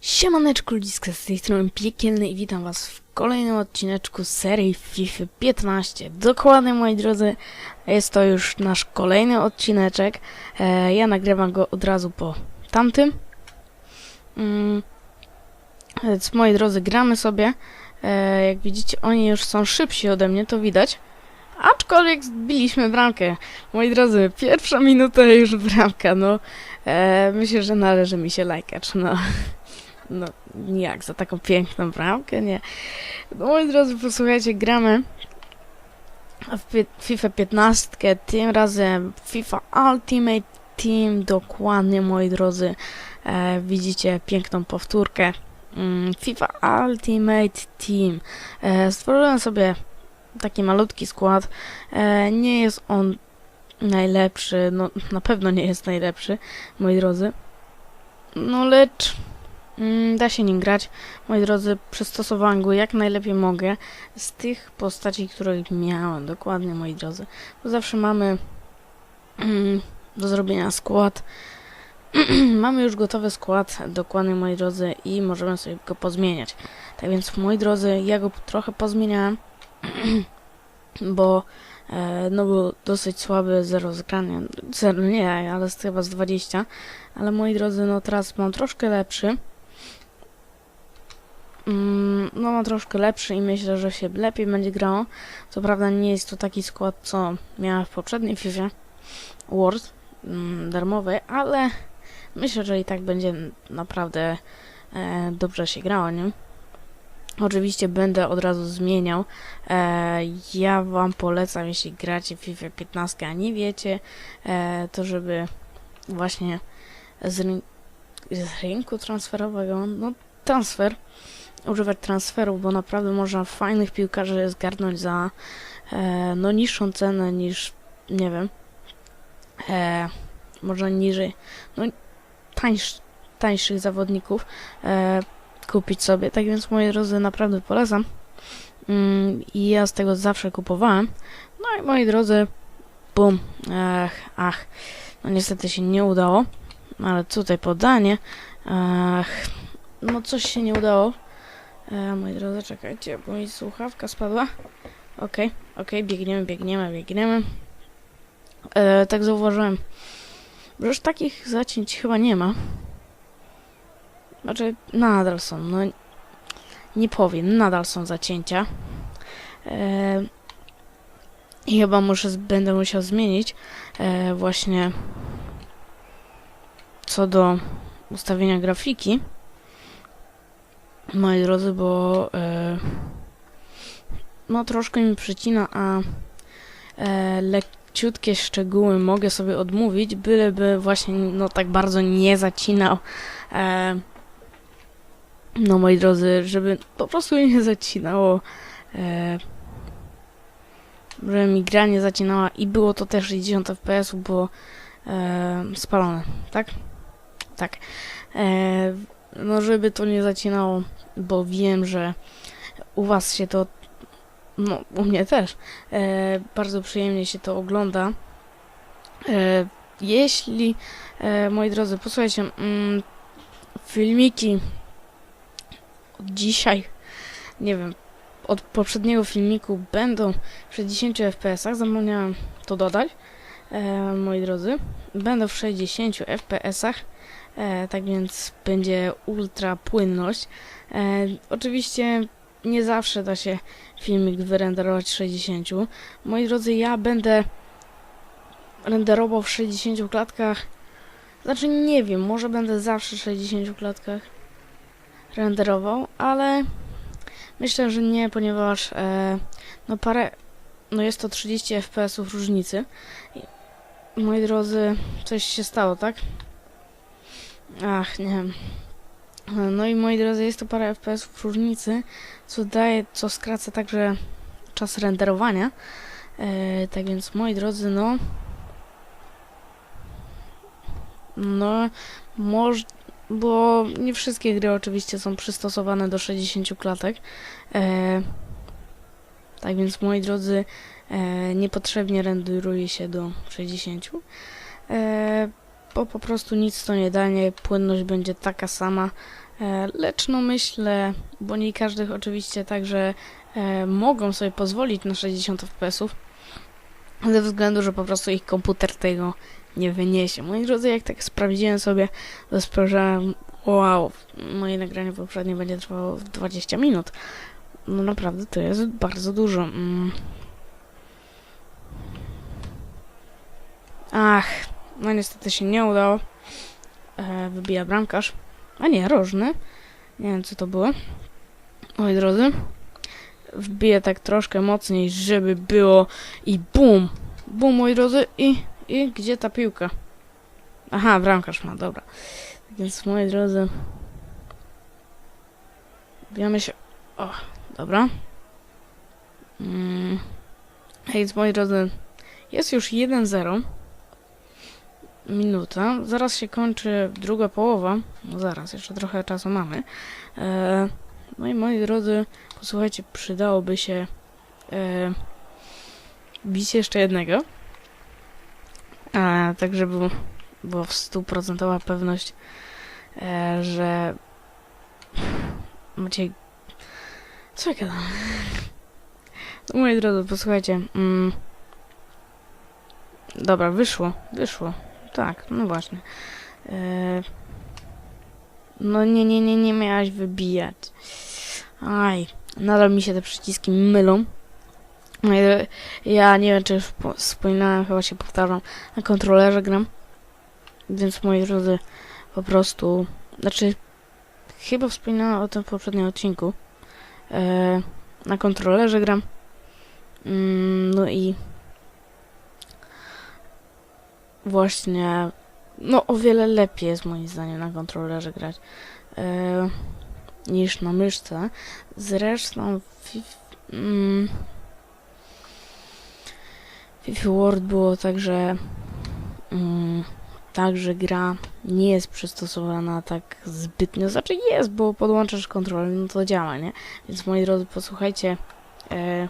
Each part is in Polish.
Siemaneczku ludziska, z tej strony Piekielny i witam was w kolejnym odcineczku serii FIFA 15. Dokładnie moi drodzy, jest to już nasz kolejny odcineczek. E, ja nagrywam go od razu po tamtym. Mm, więc moi drodzy, gramy sobie. E, jak widzicie, oni już są szybsi ode mnie, to widać. Aczkolwiek zbiliśmy bramkę. Moi drodzy, pierwsza minuta już bramka, no. E, myślę, że należy mi się lajkacz, no. No, jak za taką piękną bramkę, nie. No, moi drodzy, posłuchajcie, gramy w FIFA 15, tym razem FIFA Ultimate Team, dokładnie, moi drodzy. E, widzicie piękną powtórkę. Mm, FIFA Ultimate Team. E, stworzyłem sobie taki malutki skład. E, nie jest on najlepszy, no na pewno nie jest najlepszy, moi drodzy. No lecz mm, da się nim grać. Moi drodzy, przystosowałem go jak najlepiej mogę z tych postaci, które miałem. Dokładnie, moi drodzy. Bo zawsze mamy mm, do zrobienia skład. mamy już gotowy skład, dokładnie, moi drodzy, i możemy sobie go pozmieniać. Tak więc, moi drodzy, ja go trochę pozmieniałem, bo no był dosyć słaby, zero zgrania. Zero nie, ale chyba z 20. Ale moi drodzy, no teraz mam troszkę lepszy. Mm, no mam troszkę lepszy i myślę, że się lepiej będzie grało. Co prawda nie jest to taki skład, co miałem w poprzedniej FIFA World mm, darmowej, ale myślę, że i tak będzie naprawdę e, dobrze się grało, nie? Oczywiście będę od razu zmieniał. E, ja wam polecam, jeśli gracie w FIFA 15, a nie wiecie, e, to żeby właśnie z, ryn- z rynku transferowego, no transfer, używać transferów, bo naprawdę można fajnych piłkarzy zgarnąć za e, no niższą cenę niż, nie wiem, e, może niżej, no tańsz, tańszych zawodników e, kupić sobie. Tak więc, moi drodzy, naprawdę polecam. Mm, I ja z tego zawsze kupowałem. No i moi drodzy, bum, ach, ach, no niestety się nie udało, ale tutaj podanie, ach, no coś się nie udało. E, moi drodzy, czekajcie, bo mi słuchawka spadła. Okej, okej, biegniemy, biegniemy, biegniemy. E, tak zauważyłem, że już takich zacięć chyba nie ma. Znaczy, nadal są, no nie powiem, nadal są zacięcia. E, I chyba muszę, będę musiał zmienić e, właśnie co do ustawienia grafiki. Moi drodzy, bo e, no troszkę mi przycina, a e, leciutkie szczegóły mogę sobie odmówić, byleby właśnie no tak bardzo nie zacinał e, no moi drodzy, żeby po prostu nie zacinało e, żeby mi gra nie zacinała i było to też 60 fps było e, spalone, tak? Tak. E, no żeby to nie zacinało, bo wiem, że u was się to no u mnie też e, bardzo przyjemnie się to ogląda. E, jeśli, e, moi drodzy, posłuchajcie, mm, filmiki dzisiaj, nie wiem, od poprzedniego filmiku będą w 60 fps, zapomniałem to dodać, e, moi drodzy. Będą w 60 fps, e, tak więc będzie ultra płynność. E, oczywiście nie zawsze da się filmik wyrenderować w 60. Moi drodzy, ja będę renderował w 60 klatkach. Znaczy nie wiem, może będę zawsze w 60 klatkach renderował, ale myślę, że nie, ponieważ e, no parę, no jest to 30 fps różnicy. Moi drodzy, coś się stało, tak? Ach, nie wiem. No i moi drodzy, jest to parę fps różnicy, co daje, co skraca także czas renderowania. E, tak więc, moi drodzy, no no, może bo nie wszystkie gry oczywiście są przystosowane do 60 klatek. E, tak więc, moi drodzy, e, niepotrzebnie renderuje się do 60. E, bo po prostu nic to nie daje, płynność będzie taka sama. E, lecz no myślę, bo nie każdy oczywiście także e, mogą sobie pozwolić na 60 fps, ze względu, że po prostu ich komputer tego nie wyniesie. Moi drodzy, jak tak sprawdziłem sobie, to sprawdzałem, wow, moje nagranie poprzednie będzie trwało 20 minut. No naprawdę, to jest bardzo dużo. Mm. Ach, no niestety się nie udało. E, wybija bramkarz. A nie, rożny. Nie wiem, co to było. Moi drodzy. Wbiję tak troszkę mocniej, żeby było i bum! Bum, moi drodzy. I, i gdzie ta piłka? Aha, bramkarz ma, dobra. Tak więc, moi drodzy. Bijamy się... O, dobra. Mm. Hej, więc, moi drodzy. Jest już 1-0 minuta. Zaraz się kończy druga połowa. No zaraz, jeszcze trochę czasu mamy. E, no i moi drodzy, posłuchajcie, przydałoby się e, bić jeszcze jednego. Tak, żeby była stuprocentowa pewność, e, że macie... Co ja? No, moi drodzy, posłuchajcie. Mm, dobra, wyszło, wyszło. Tak, no właśnie. E, no nie, nie, nie, nie miałaś wybijać. Aj, nadal mi się te przyciski mylą. E, Ja nie wiem, czy już po- wspominałem, chyba się powtarzam, na kontrolerze gram. Więc moi drodzy, po prostu, znaczy, chyba wspominałem o tym w poprzednim odcinku. E, na kontrolerze gram. Mm, no i właśnie, no o wiele lepiej jest moim zdaniem na kontrolerze grać e, niż na myszce. Zresztą w mm, FIFA World było tak, że mm, tak, że gra nie jest przystosowana tak zbytnio, znaczy jest, bo podłączasz kontroler, no to działa, nie? Więc moi drodzy, posłuchajcie, e,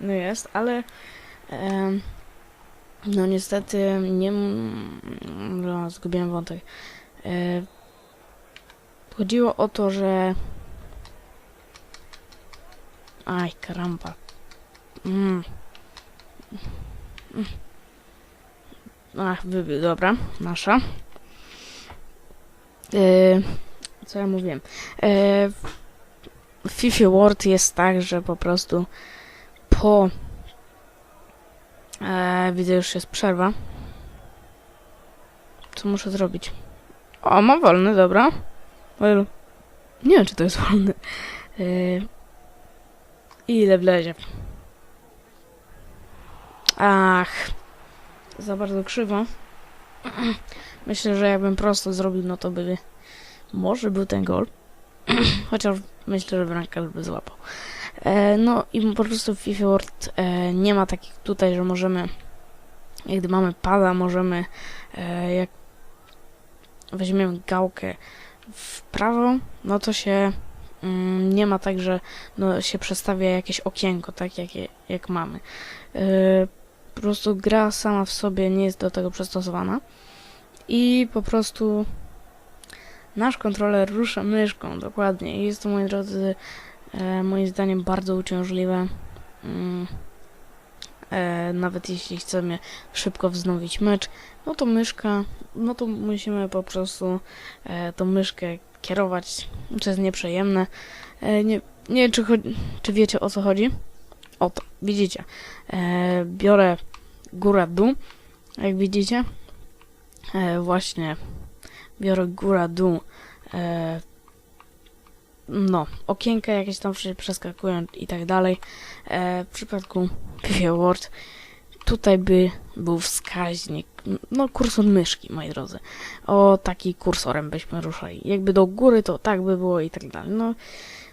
no jest, ale e, no niestety nie... No, zgubiłem wątek. E, chodziło o to, że... Aj, karamba. Mm. Mm. Ach, dobra, nasza. E, co ja mówiłem? E, w FIFA World jest tak, że po prostu po E, widzę, już jest przerwa. Co muszę zrobić? O, mam wolny, dobra. Ojlu. Nie wiem, czy to jest wolny. E, ile wlezie? Ach. Za bardzo krzywo. Myślę, że jakbym prosto zrobił, no to by... Może był ten gol. Chociaż myślę, że bramkarz by złapał. E, no i po prostu w FIFA World e, nie ma takich tutaj, że możemy, gdy mamy pada, możemy, e, jak weźmiemy gałkę w prawo, no to się mm, nie ma tak, że no, się przestawia jakieś okienko, tak jak, jak mamy. E, po prostu gra sama w sobie nie jest do tego przystosowana i po prostu nasz kontroler rusza myszką, dokładnie. I jest to, moi drodzy, e, moim zdaniem bardzo uciążliwe. Mm, e, nawet jeśli chcemy szybko wznowić mecz, no to myszka, no to musimy po prostu e, tą myszkę kierować, co jest nieprzyjemne. E, nie, nie wiem, czy, czy wiecie o co chodzi. Oto, widzicie. E, biorę góra-dół, jak widzicie. E, właśnie biorę góra-dół. E, no, okienka jakieś tam przeskakują i tak dalej. E, w przypadku FIFA Word tutaj by był wskaźnik, no kursor myszki, moi drodzy. O taki kursorem byśmy ruszali. Jakby do góry, to tak by było i tak dalej. No,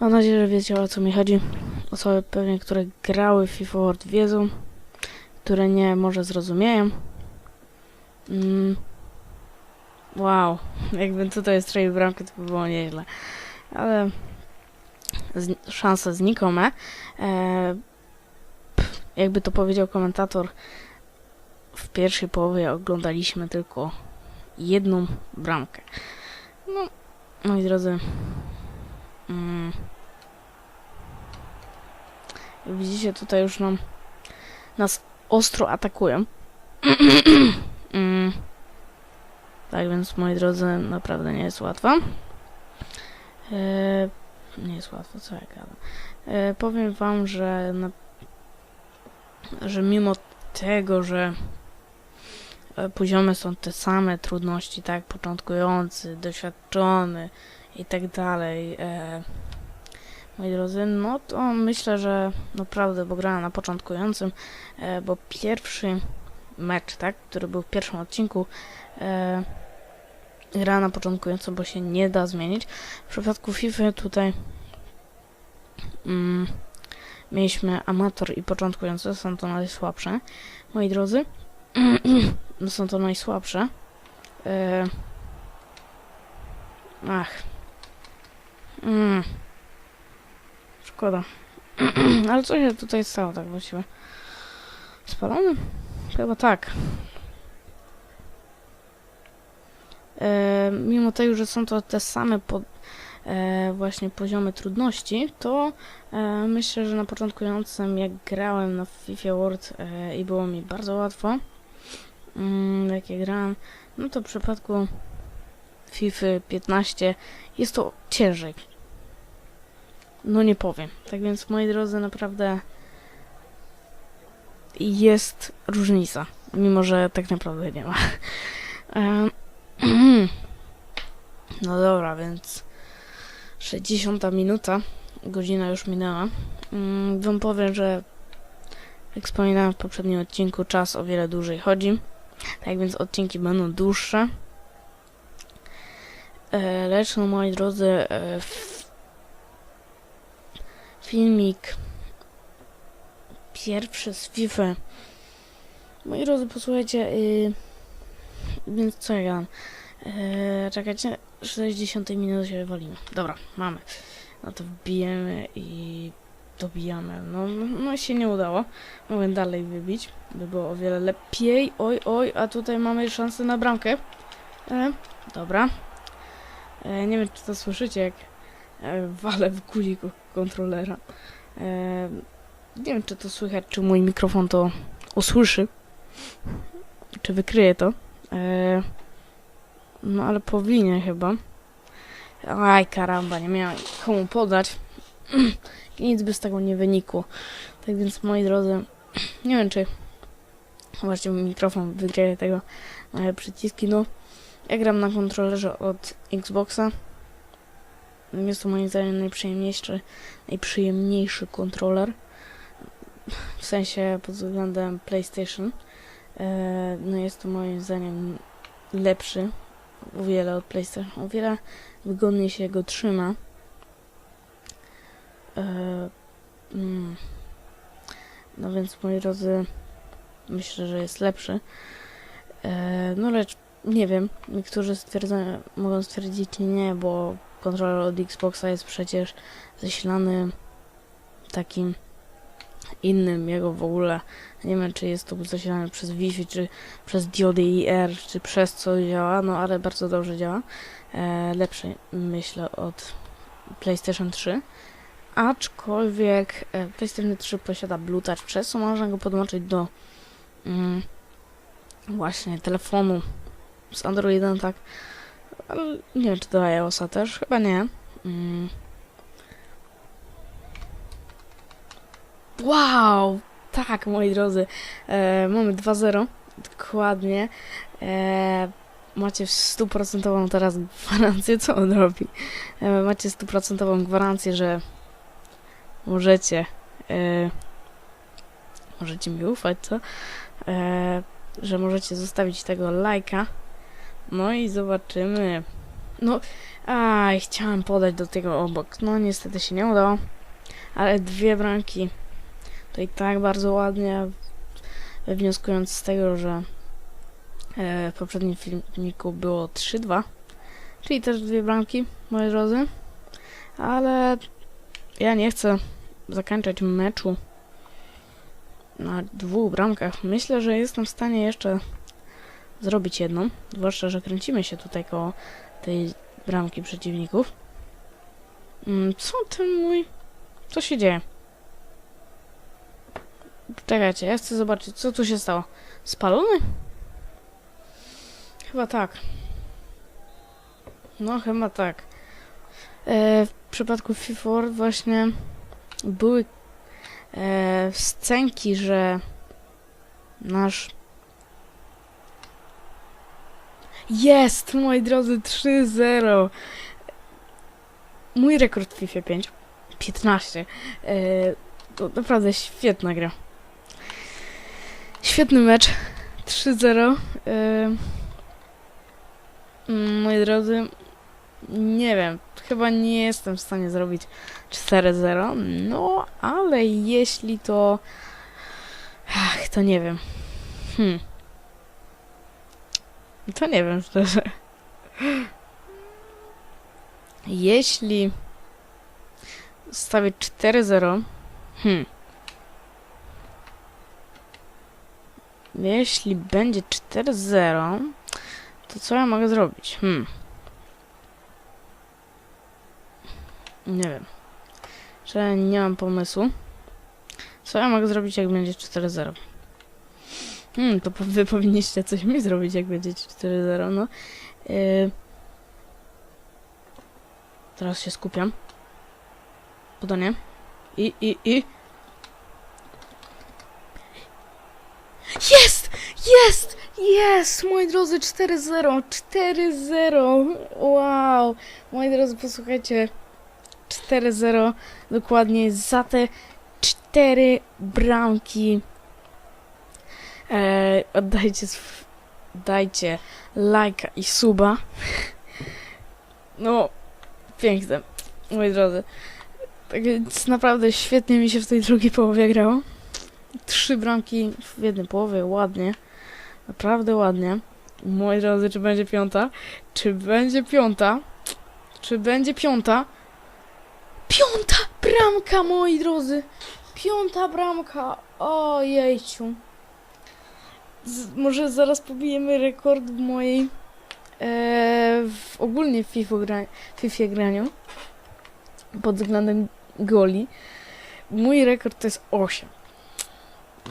mam nadzieję, że wiecie o co mi chodzi. Osoby pewnie, które grały w FIFA World wiedzą, które nie, może zrozumieją. Mm. Wow, jakbym tutaj strzelił bramkę, to by było nieźle. Ale z, szanse znikome. E, pff, jakby to powiedział komentator, w pierwszej połowie oglądaliśmy tylko jedną bramkę. No, moi drodzy, mm, widzicie, tutaj już nam nas ostro atakują. mm, tak więc, moi drodzy, naprawdę nie jest łatwo. E, nie jest łatwo, co ja. E, powiem wam, że, na, że mimo tego, że e, poziomy są te same trudności, tak, początkujący, doświadczony i tak dalej, e, moi drodzy, no to myślę, że naprawdę, bo grałem na początkującym, e, bo pierwszy mecz, tak, który był w pierwszym odcinku, e, gra na początkującym, bo się nie da zmienić. W przypadku FIFA tutaj mm, mieliśmy amator i początkujący, są to najsłabsze. Moi drodzy, są to najsłabsze. E, ach. Mm. Szkoda. Ale co się tutaj stało tak właściwie? Spalony? Chyba tak. E, mimo tego, że są to te same po, e, właśnie poziomy trudności, to e, myślę, że na początkującym jak grałem na FIFA World e, i było mi bardzo łatwo, mm, jak ja grałem, no to w przypadku FIFA 15 jest to ciężej. No nie powiem. Tak więc moi drodzy, naprawdę jest różnica, mimo że tak naprawdę nie ma. No dobra, więc 60 minuta, godzina już minęła. Mm, Wam powiem, że jak wspominałem w poprzednim odcinku, czas o wiele dłużej chodzi. Tak więc odcinki będą dłuższe. E, Lecz, no moi drodzy, e, filmik pierwszy z FIFA. Moi drodzy, posłuchajcie, y, więc co ja gadam? Eee, czekajcie, 60 minuty się wywalimy. Dobra, mamy. No to wbijemy i dobijamy. No, no się nie udało. Mogę dalej wybić, by było o wiele lepiej. Oj, oj, a tutaj mamy szansę na bramkę. E, dobra. E, nie wiem, czy to słyszycie, jak e, walę w guziku kontrolera. E, nie wiem, czy to słychać, czy mój mikrofon to usłyszy. Czy wykryje to. E, no ale powinien chyba. Aj, karamba, nie miałem komu podać. I nic by z tego nie wynikło. Tak więc, moi drodzy, nie wiem, czy właśnie mikrofon wygryje tego e, przyciski. No, ja gram na kontrolerze od Xboxa. Jest to moim zdaniem najprzyjemniejszy, najprzyjemniejszy kontroler. W sensie pod względem PlayStation. E, no jest to moim zdaniem lepszy o wiele od PlayStation. O wiele wygodniej się go trzyma. E, mm. No więc moi drodzy, myślę, że jest lepszy. E, no lecz nie wiem, niektórzy stwierdzają, mogą stwierdzić nie, bo kontroler od Xboxa jest przecież zasilany takim innym jego w ogóle. Nie wiem, czy jest to zasilane przez Wi-Fi, czy przez diody IR, czy przez co działa, no ale bardzo dobrze działa. E, lepszy, myślę, od PlayStation 3. Aczkolwiek e, PlayStation 3 posiada Bluetooth, przez co można go podłączyć do mm, właśnie telefonu z Androidem, tak. Nie wiem, czy do iOSa też, chyba nie. Mm. Wow! Tak, moi drodzy, e, mamy 2-0, dokładnie. E, macie stuprocentową teraz gwarancję, co on robi? E, macie stuprocentową gwarancję, że możecie e, możecie mi ufać, co? E, że możecie zostawić tego lajka. No i zobaczymy. No, aj, chciałem podać do tego obok. No, niestety się nie udało. Ale dwie bramki to i tak bardzo ładnie, wnioskując z tego, że e, w poprzednim filmiku było 3-2, czyli też dwie bramki, moi drodzy, ale ja nie chcę zakończać meczu na dwóch bramkach. Myślę, że jestem w stanie jeszcze zrobić jedną. Zwłaszcza, że kręcimy się tutaj koło tej bramki przeciwników. Mm, Co ten mój... Co się dzieje? Czekajcie, ja chcę zobaczyć, co tu się stało. Spalony? Chyba tak. No, chyba tak. E, w przypadku FIFA właśnie były e, scenki, że nasz jest, moi drodzy, 3-0. Mój rekord w FIFA 5 15. E, to naprawdę świetna gra. Świetny mecz. 3-0. E, mm, moi drodzy, nie wiem, chyba nie jestem w stanie zrobić 4-0, no ale jeśli to... Ach, to nie wiem. Hmm. To nie wiem szczerze. Jeśli stawię 4-0, hmm. Jeśli będzie 4-0, to co ja mogę zrobić? Hmm. Nie wiem. Że nie mam pomysłu. Co ja mogę zrobić, jak będzie 4-0? Hmm, to wy powinniście coś mi zrobić, jak będzie 4-0, no. Yy. Teraz się skupiam. Podanie. I, i, i. Jest! Jest! Jest! Moi drodzy, 4-0! 4-0! Wow! Moi drodzy, posłuchajcie. 4-0 dokładnie za te 4 bramki. E, oddajcie dajcie lajka i suba. No, piękne, moi drodzy. Tak więc naprawdę świetnie mi się w tej drugiej połowie grało. Trzy bramki w jednej połowie, ładnie. Naprawdę ładnie. Moi drodzy, czy będzie piąta? Czy będzie piąta? Czy będzie piąta? Piąta bramka, moi drodzy! Piąta bramka! Ojejciu. Z, może zaraz pobijemy rekord w mojej e, w ogólnie w FIFA, gra, FIFA graniu pod względem goli. Mój rekord to jest 8.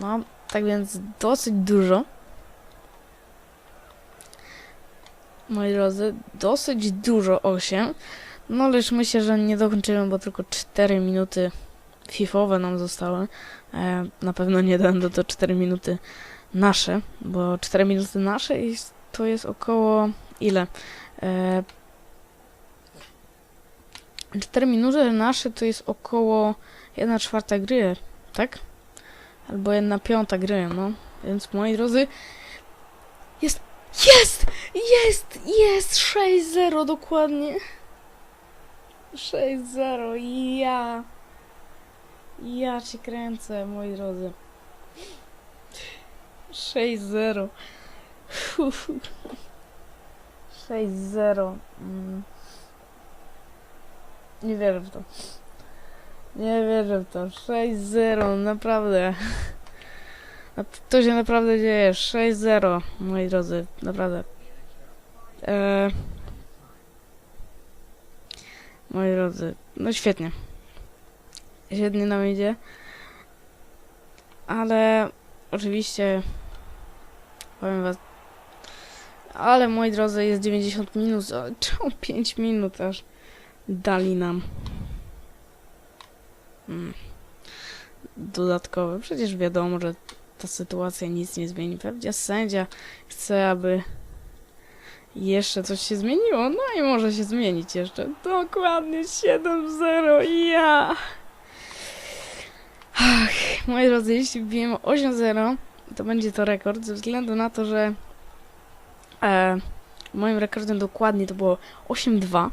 No, tak więc dosyć dużo. Moi drodzy, dosyć dużo 8. No lecz myślę, że nie dokończymy, bo tylko 4 minuty FIFowe nam zostały. E, na pewno nie będą to 4 minuty nasze, bo 4 minuty nasze jest, to jest około ile? E, 4 minuty nasze to jest około 1 czwarta gry, tak? Albo 1 piąta gry, no. Więc moi drodzy, jest, jest, jest, jest 6-0 dokładnie. 6-0, ja. Ja cię kręcę, moi drodzy. 6-0. 6-0. Mm. Nie wierzę w to. Nie wierzę w to. 6-0, naprawdę. To się naprawdę dzieje. 6-0, moi drodzy. Naprawdę. Eee, moi drodzy. No świetnie. Świetnie nam idzie. Ale oczywiście powiem was. Ale moi drodzy, jest 90 minut. Czemu 5 minut aż dali nam? Hmm. Dodatkowe. Przecież wiadomo, że ta sytuacja nic nie zmieni. Pewnie sędzia chce, aby jeszcze coś się zmieniło. No i może się zmienić jeszcze. Dokładnie 7-0. Ja! Ach, moi drodzy, jeśli wbijemy 8-0, to będzie to rekord, ze względu na to, że e, moim rekordem dokładnie to było 8-2.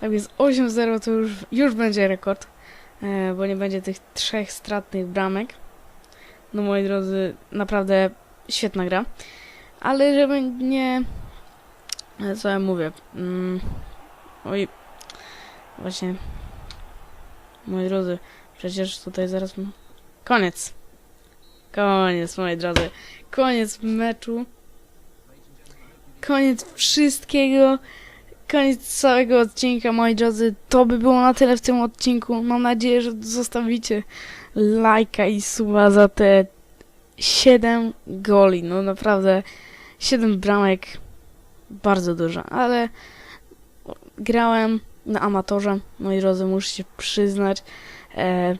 Tak więc 8-0 to już, już będzie rekord, e, bo nie będzie tych trzech stratnych bramek. No moi drodzy, naprawdę świetna gra. Ale żeby nie... e, Co ja mówię? Mm, oj... Właśnie... Moi drodzy, przecież tutaj zaraz... Koniec. Koniec, moi drodzy. Koniec meczu. Koniec wszystkiego. Koniec całego odcinka, moi drodzy. To by było na tyle w tym odcinku. Mam nadzieję, że zostawicie lajka i suba za te 7 goli. No naprawdę 7 bramek. Bardzo dużo, ale grałem na amatorze, moi drodzy, muszę się przyznać. E,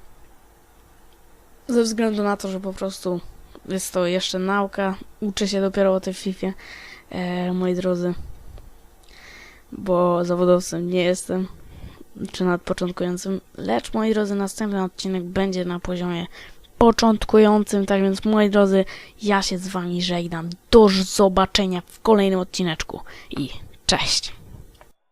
ze względu na to, że po prostu jest to jeszcze nauka. Uczę się dopiero o tej FIFA, e, moi drodzy. Bo zawodowcem nie jestem, czy nawet początkującym. Lecz, moi drodzy, następny odcinek będzie na poziomie początkującym. Tak więc, moi drodzy, ja się z wami żegnam. Do zobaczenia w kolejnym odcineczku i cześć!